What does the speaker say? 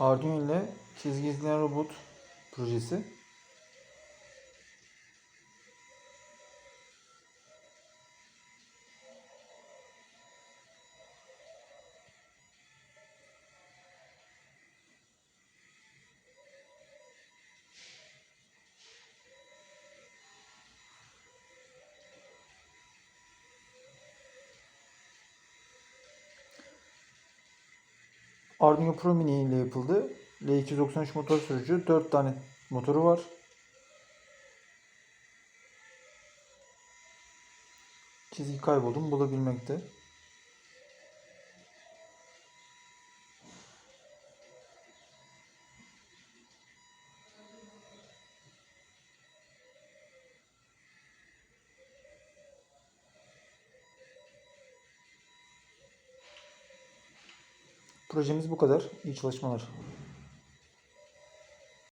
Arduino ile çizgi izleyen robot projesi. Arduino Pro Mini ile yapıldı. L293 motor sürücü. 4 tane motoru var. Çizgi kayboldum bulabilmekte. Projemiz bu kadar. İyi çalışmalar.